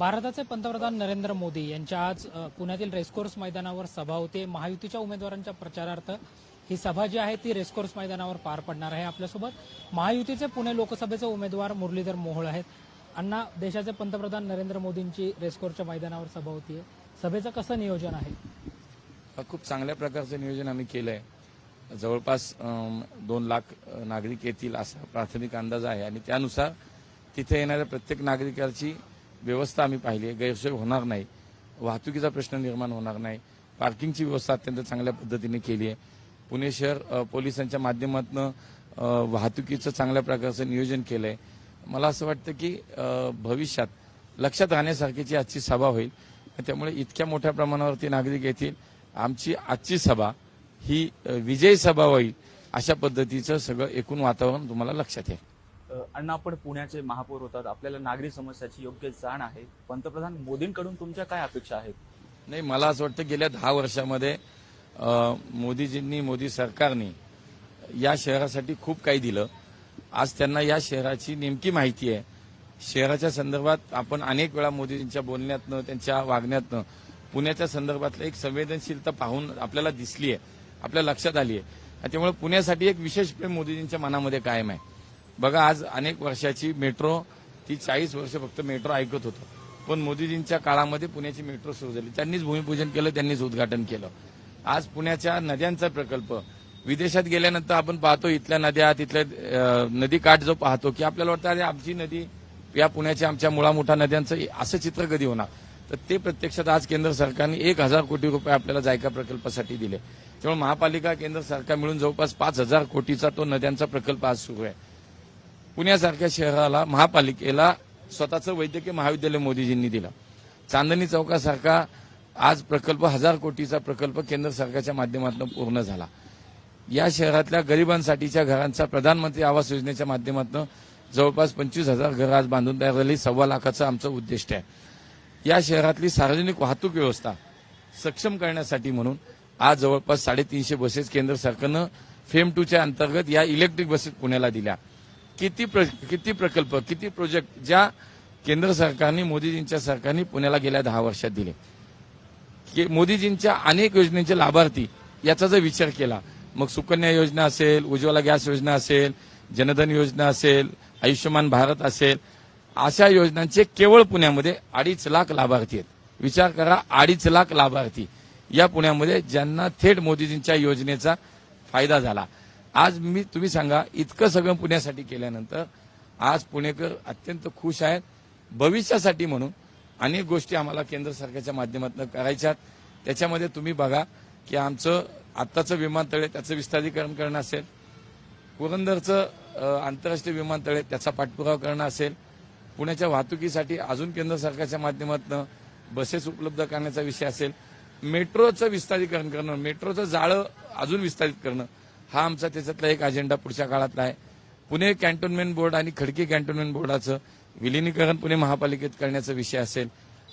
भारताचे पंतप्रधान नरेंद्र मोदी यांच्या आज पुण्यातील रेसकोर्स मैदानावर सभा होते. महायुतीच्या उमेदवारांच्या प्रचारार्थ ही सभा जी आहे ती रेसकोर्स मैदानावर पार पडणार आहे आपल्यासोबत. महायुतीचे पुणे लोकसभेचे उमेदवार मुरलीधर मोहोळ आहेत. अण्णा देशाचे पंतप्रधान नरेंद्र मोदींची रेसकोर्सच्या मैदानावर सभा होतीये. सभेचं कसं नियोजन आहे? खूप चांगल्या प्रकारचं नियोजन आम्ही केलं आहे जवळपास दोन लाख नागरिक येतील असा प्राथमिक अंदाज आहे. आणि त्यानुसार तिथे येणाऱ्या प्रत्येक नागरिकाची व्यवस्था आम्ही पाहिली आहे. गैरसोय होणार नाही. वाहतुकीचा प्रश्न निर्माण होणार नाही. पार्किंगची व्यवस्था अत्यंत चांगल्या पद्धतीने केली आहे. पुणे शहर पोलिसांच्या माध्यमातून वाहतुकीचं चांगल्या प्रकारचं नियोजन केलं आहे मला असं वाटतं की भविष्यात लक्षात राहण्यासारखीची आजची सभा होईल त्यामुळे इतक्या मोठ्या प्रमाणावरती नागरिक येतील. आमची आजची सभा ही विजयी सभा होईल अशा पद्धतीचं सगळं एकूण वातावरण तुम्हाला लक्षात येईल. अण्णा आपण पुण्याचे महापौर होतात. आपल्याला नागरी समस्याची योग्य जाण आहे. पंतप्रधान मोदींकडून तुमच्या काय अपेक्षा आहेत? नाही मला असं वाटतं गेल्या दहा वर्षामध्ये मोदीजींनी मोदी सरकारने या शहरासाठी खूप काही दिलं. आज त्यांना या शहराची नेमकी माहिती आहे. शहराच्या संदर्भात आपण अनेक वेळा मोदीजींच्या बोलण्यातनं त्यांच्या वागण्यातनं पुण्याच्या संदर्भातलं एक संवेदनशीलता पाहून आपल्याला दिसली आहे आपल्या लक्षात आली आहे त्यामुळे पुण्यासाठी एक विशेष प्रेम मोदीजींच्या मनामध्ये कायम आहे. बघा आज अनेक वर्षाची मेट्रो ती चाळीस वर्ष फक्त मेट्रो ऐकत होतं. पण मोदीजींच्या काळामध्ये पुण्याची मेट्रो सुरू झाली. त्यांनीच भूमिपूजन केलं त्यांनीच उद्घाटन केलं. आज पुण्याच्या नद्यांचा प्रकल्प विदेशात गेल्यानंतर आपण पाहतो इथल्या नद्या तिथल्या नदी काठ जो पाहतो की आपल्याला वाटतं अरे आमची नदी या पुण्याच्या आमच्या मुळामुठा नद्यांचं असं चित्र कधी होणार? तर ते प्रत्यक्षात आज केंद्र सरकारने एक हजार कोटी रुपये आपल्याला जायका प्रकल्पासाठी दिले. त्यामुळे महापालिका केंद्र सरकार मिळून जवळपास पाच हजार कोटीचा तो नद्यांचा प्रकल्प आज सुरू आहे. पुण्यासारख्या शहराला महापालिकेला स्वतःचं वैद्यकीय महाविद्यालय मोदीजींनी दिलं. चांदणी चौकासारखा आज प्रकल्प हजार कोटीचा प्रकल्प केंद्र सरकारच्या माध्यमातून पूर्ण झाला. या शहरातल्या गरिबांसाठीच्या घरांचा प्रधानमंत्री आवास योजनेच्या माध्यमातून जवळपास पंचवीस हजार घरं आज बांधून तयार झाली. सव्वा लाखाचं आमचं उद्दिष्ट आहे. या शहरातली सार्वजनिक वाहतूक व्यवस्था सक्षम करण्यासाठी म्हणून आज जवळपास साडेतीनशे बसेस केंद्र सरकारनं फेम टूच्या अंतर्गत या इलेक्ट्रिक बसेस पुण्याला दिल्या. किती प्र, किती प्रकल्प किती प्रोजेक्ट ज्या केंद्र सरकारने मोदीजींच्या सरकारने पुण्याला गेल्या दहा वर्षात दिले. की मोदीजींच्या अनेक योजनेचे लाभार्थी याचा जर विचार केला मग सुकन्या योजना असेल उज्ज्वला गॅस योजना असेल जनधन योजना असेल आयुष्यमान भारत असेल अशा योजनांचे केवळ पुण्यामध्ये अडीच लाख लाभार्थी आहेत. विचार करा अडीच लाख लाभार्थी या पुण्यामध्ये ज्यांना थेट मोदीजींच्या योजनेचा फायदा झाला. आज मी तुम्ही सांगा इतकं सगळं पुण्यासाठी केल्यानंतर आज पुणेकर अत्यंत खुश आहेत. भविष्यासाठी म्हणून अनेक गोष्टी आम्हाला केंद्र सरकारच्या माध्यमातून करायच्यात. त्याच्यामध्ये तुम्ही बघा की आमचं आत्ताचं विमानतळ आहे त्याचं विस्तारीकरण करणं असेल. पुरंदरचं आंतरराष्ट्रीय विमानतळ आहे त्याचा पाठपुरावा करणं असेल. पुण्याच्या वाहतुकीसाठी अजून केंद्र सरकारच्या माध्यमातून बसेस उपलब्ध करण्याचा विषय असेल. मेट्रोचं विस्तारीकरण करणं मेट्रोचं जाळं अजून विस्तारित करणं हा आमचा त्याच्यातला एक अजेंडा पुढच्या काळातला आहे. पुणे कॅन्टोन्मेंट बोर्ड आणि खडकी कॅन्टोन्मेंट बोर्डाचं विलिनीकरण पुणे महापालिकेत करण्याचा विषय असेल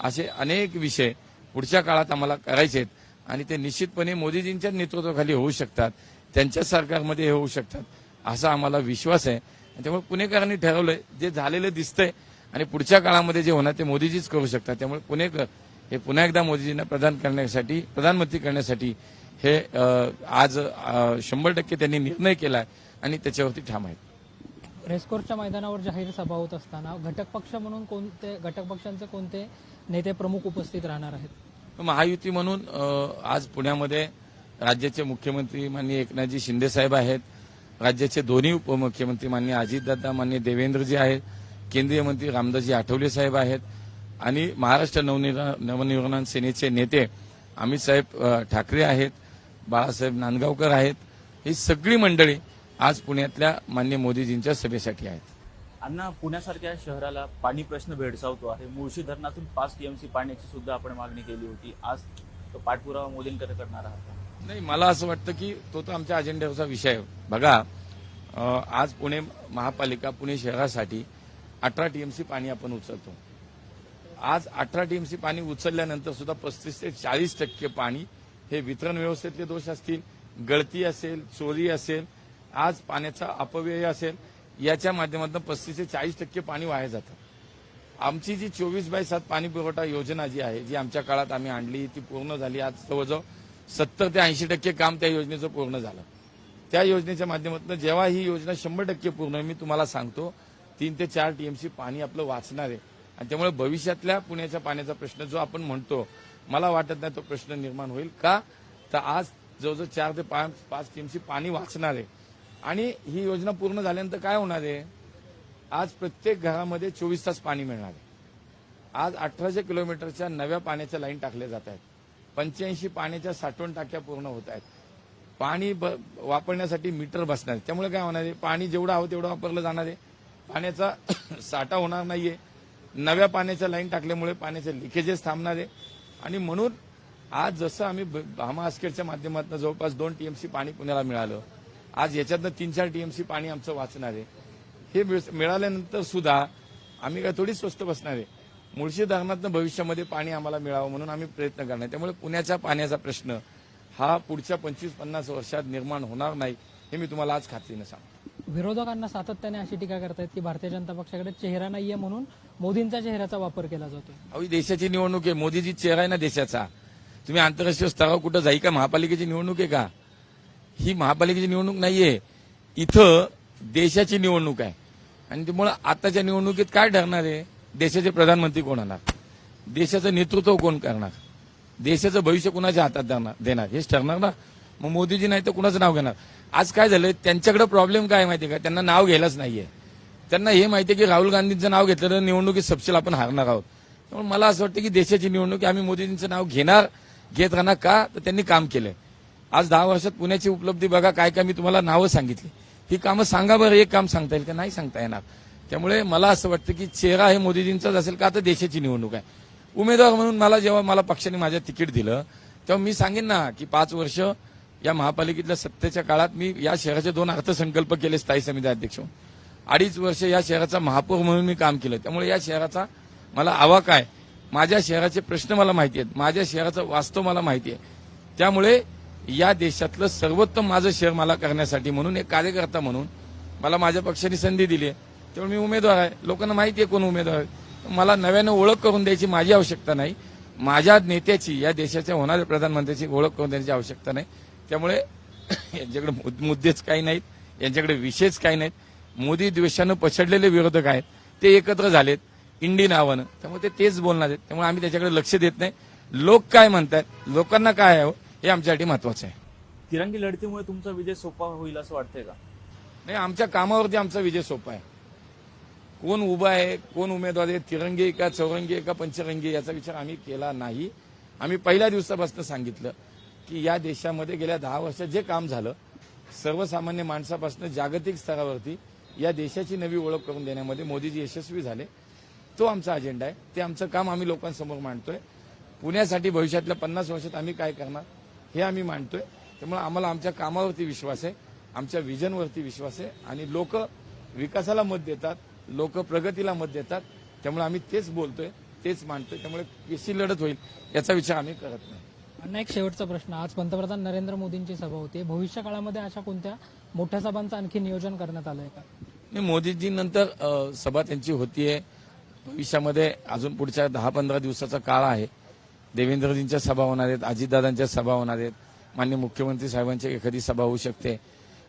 असे अनेक विषय पुढच्या काळात आम्हाला करायचे आहेत. आणि ते निश्चितपणे मोदीजींच्या नेतृत्वाखाली होऊ शकतात त्यांच्या सरकारमध्ये हे होऊ शकतात असा आम्हाला विश्वास आहे. आणि त्यामुळे पुणेकरांनी ठरवलंय जे झालेलं दिसतंय आणि पुढच्या काळामध्ये जे होणार ते मोदीजीच करू शकतात. त्यामुळे पुणेकर हे पुन्हा एकदा मोदीजींना प्रदान करण्यासाठी प्रधानमंत्री करण्यासाठी हे आज शंभर टक्के त्यांनी निर्णय केलाय आणि त्याच्यावरती ठाम आहेत. रेसकोर्सच्या मैदानावर जाहीर सभा होत असताना घटक पक्ष म्हणून कोणते घटक पक्षांचे कोणते नेते प्रमुख उपस्थित राहणार आहेत? महायुती म्हणून आज पुण्यामध्ये राज्याचे मुख्यमंत्री माननीय एकनाथजी शिंदे साहेब आहेत. राज्याचे दोन्ही उपमुख्यमंत्री माननीय अजितदादा माननीय देवेंद्रजी आहेत. केंद्रीय मंत्री रामदासजी आठवले साहेब आहेत. आणि महाराष्ट्र नवनिर्माण नवनिर्माण सेनेचे नेते अमित साहेब ठाकरे आहेत. बाळासाहेब नांदगावकर आहेत. ही सगळी मंडळी आज पुण्यातल्या मान्य मोदीजींच्या सभेसाठी आहेत. अण्णा पुण्यासारख्या शहराला पाणी प्रश्न भेडसावतो आहे. मुळशी धरणातून पाच टीएमसी पाण्याची सुद्धा आपण मागणी केली होती. आज तो पाठपुरावा मोदींकडे करणार आहात? नाही मला असं वाटतं की तो तर आमच्या अजेंड्यावरचा विषय आहे. बघा आज पुणे महापालिका पुणे शहरासाठी अठरा टीएमसी पाणी आपण उचलतो. आज अठरा टीएमसी पाणी उचलल्यानंतर सुद्धा पस्तीस ते चाळीस टक्के पाणी हे वितरण व्यवस्थेतले दोष असतील गळती असेल चोरी असेल आज पाण्याचा अपव्यय असेल याच्या माध्यमातून पस्तीस ते चाळीस टक्के पाणी वाया जातं. आमची जी चोवीस बाय सात पाणी पुरवठा योजना जी आहे जी आमच्या काळात आम्ही आणली ती पूर्ण झाली. आज जवळजवळ सत्तर ते ऐंशी टक्के काम त्या योजनेचं पूर्ण झालं. त्या योजनेच्या माध्यमातून जेव्हा ही योजना शंभर टक्के पूर्ण मी तुम्हाला सांगतो तीन ते चार टीएमसी पाणी आपलं वाचणार आहे. आणि त्यामुळे भविष्यातल्या पुण्याच्या पाण्याचा प्रश्न जो आपण म्हणतो मला वाटत नाही तो प्रश्न निर्माण होईल. का? तर आज जवळजवळ चार ते पाच पाच टीएमसी पाणी वाचणार आहे. आणि ही योजना पूर्ण झाल्यानंतर काय होणार आहे? आज प्रत्येक घरामध्ये चोवीस तास पाणी मिळणार आहे. आज अठराशे किलोमीटरच्या नव्या पाण्याच्या लाईन टाकल्या जात आहेत. पंच्याऐंशी पाण्याच्या साठवण टाक्या पूर्ण होत आहेत. पाणी ब- वापरण्यासाठी मीटर बसणार आहे. त्यामुळे काय होणार आहे? पाणी जेवढं हवं तेवढं वापरलं जाणार आहे. पाण्याचा साठा होणार नाहीये. नव्या पाण्याच्या लाईन टाकल्यामुळे पाण्याचे लिकेजेस थांबणार आहे. आणि म्हणून आज जसं आम्ही ब- भामा माध्यमातून जवळपास दोन टीएमसी पाणी पुण्याला मिळालं. आज याच्यातनं तीन चार टीएमसी पाणी आमचं वाचणार आहे. हे मिळाल्यानंतर सुद्धा आम्ही काय थोडी स्वस्त बसणार आहे. मुळशी धरणातनं भविष्यामध्ये पाणी आम्हाला मिळावं म्हणून आम्ही प्रयत्न करणार. त्यामुळे पुण्याच्या पाण्याचा प्रश्न हा पुढच्या पंचवीस पन्नास वर्षात निर्माण होणार नाही हे मी तुम्हाला आज खात्रीनं सांगतो. विरोधकांना सातत्याने अशी टीका करतायत की भारतीय जनता पक्षाकडे चेहरा नाहीये म्हणून मोदींच्या चेहऱ्याचा वापर केला जातो अहो देशाची निवडणूक आहे. मोदीजी चेहरा आहे ना देशाचा. तुम्ही आंतरराष्ट्रीय स्तरावर कुठं जाई का? महापालिकेची निवडणूक आहे का? ही महापालिकेची निवडणूक नाहीये. इथं देशाची निवडणूक आहे. आणि त्यामुळं आताच्या निवडणुकीत काय ठरणार आहे? देशाचे प्रधानमंत्री कोण होणार? देशाचं नेतृत्व कोण करणार? देशाचं भविष्य कुणाच्या हातात देणार देणार? हेच ठरणार ना? मग मोदीजी नाही तर कुणाचं नाव घेणार? आज काय झालं? त्यांच्याकडे प्रॉब्लेम काय माहिती का? त्यांना नाव घ्यायलाच नाहीये. त्यांना हे माहितीये की राहुल गांधींचं नाव घेतलं तर निवडणुकीत सपशेल आपण हारणार आहोत. त्यामुळे मला असं वाटतं की देशाची निवडणूक आहे, आम्ही मोदीजींचं नाव घेणार घेत राहणार का? तर त्यांनी काम केलंय. आज दहा वर्षात पुण्याची उपलब्धी बघा काय काय मी तुम्हाला नावं सांगितली. ही कामं सांगा बरं एक काम सांगता येईल का? नाही सांगता येणार. त्यामुळे मला असं वाटतं की चेहरा हे मोदीजींचाच असेल का? तर देशाची निवडणूक आहे. उमेदवार म्हणून मला जेव्हा मला पक्षाने माझ्या तिकीट दिलं तेव्हा मी सांगेन ना की पाच वर्ष या महापालिकेतल्या सत्तेच्या काळात मी या शहराचे दोन अर्थसंकल्प केले स्थायी समिती अध्यक्ष. अडीच वर्ष या शहराचा महापौर म्हणून मी काम केलं. त्यामुळे या शहराचा मला आवा काय माझ्या शहराचे प्रश्न मला माहिती आहेत. माझ्या शहराचं वास्तव मला माहिती आहे. त्यामुळे या देशातलं सर्वोत्तम माझं शहर मला करण्यासाठी म्हणून एक कार्यकर्ता म्हणून मला माझ्या पक्षाने संधी दिली आहे. त्यामुळे मी उमेदवार आहे. लोकांना माहिती आहे कोण उमेदवार आहे. मला नव्यानं ओळख करून द्यायची माझी आवश्यकता नाही. माझ्या नेत्याची या देशाच्या होणाऱ्या प्रधानमंत्र्याची ओळख करून द्यायची आवश्यकता नाही. त्यामुळे यांच्याकडे मुद- मुद्देच काही नाहीत. यांच्याकडे विषयच काही नाहीत. मोदी द्वेषानं पछडलेले विरोधक आहेत. ते एकत्र झालेत. इंडी नावानं. त्यामुळे ते तेच बोलणार आहेत. त्यामुळे आम्ही त्याच्याकडे लक्ष देत नाही. लोक काय म्हणतात लोकांना काय आहे हे आमच्यासाठी महत्वाचं आहे. तिरंगी लढतीमुळे तुमचा विजय सोपा होईल असं वाटतंय का? नाही आमच्या कामावरती आमचा विजय सोपा आहे. कोण उभा आहे कोण उमेदवार आहे तिरंगी का चौरंगी का पंचरंगी याचा विचार आम्ही केला नाही. आम्ही पहिल्या दिवसापासून सांगितलं की या देशामध्ये गेल्या दहा वर्षात जे काम झालं सर्वसामान्य माणसापासून जागतिक स्तरावरती या देशाची नवी ओळख करून देण्यामध्ये मोदीजी यशस्वी झाले. तो आमचा अजेंडा आहे. ते आमचं काम आम्ही लोकांसमोर मांडतोय. पुण्यासाठी भविष्यातल्या पन्नास वर्षात आम्ही काय करणार हे आम्ही मांडतोय. त्यामुळे आम्हाला आमच्या कामावरती विश्वास आहे आमच्या विजनवरती विश्वास आहे. आणि लोक विकासाला मत देतात लोक प्रगतीला मत देतात. त्यामुळे आम्ही तेच बोलतोय तेच मांडतोय. त्यामुळे कशी लढत होईल याचा विचार आम्ही करत नाही. अण्णा एक शेवटचा प्रश्न. आज पंतप्रधान नरेंद्र मोदींची सभा होती. भविष्य काळामध्ये अशा कोणत्या मोठ्या सभांचं आणखी नियोजन करण्यात आलंय का? मोदीजींनंतर सभा त्यांची होतीये. भविष्यामध्ये अजून पुढच्या दहा पंधरा दिवसाचा काळ आहे. देवेंद्रजींच्या सभा होणार आहेत अजितदादांच्या सभा होणार आहेत. मान्य मुख्यमंत्री साहेबांची एखादी सभा होऊ शकते.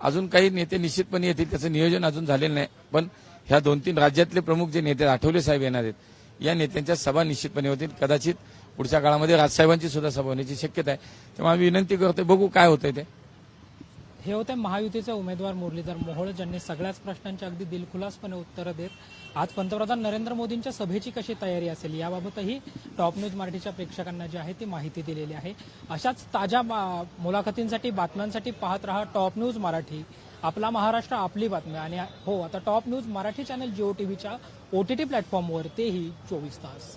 अजून काही नेते निश्चितपणे येतील त्याचं नियोजन अजून झालेलं नाही. पण ह्या दोन तीन राज्यातले प्रमुख जे नेते आठवले साहेब येणार आहेत या नेत्यांच्या सभा निश्चितपणे होतील. कदाचित पुढच्या काळामध्ये राजसाहेबांची सुद्धा सभा होण्याची शक्यता आहे. तेव्हा आम्ही विनंती करतोय बघू काय होतंय ते. हे होते महायुतीचे उमेदवार मुरलीधर मोहोळ ज्यांनी सगळ्याच प्रश्नांची अगदी दिलखुलासपणे उत्तरं देत आज पंतप्रधान नरेंद्र मोदींच्या सभेची कशी तयारी असेल याबाबतही टॉप न्यूज मराठीच्या प्रेक्षकांना जी आहे ती माहिती दिलेली आहे. अशाच ताज्या मुलाखतींसाठी बातम्यांसाठी पाहत रहा टॉप न्यूज मराठी. आपला महाराष्ट्र आपली बातमी. आणि हो आता top news Marathi channel Jio टीव्हीच्या ओटीटी प्लॅटफॉर्मवर तेही चोवीस तास.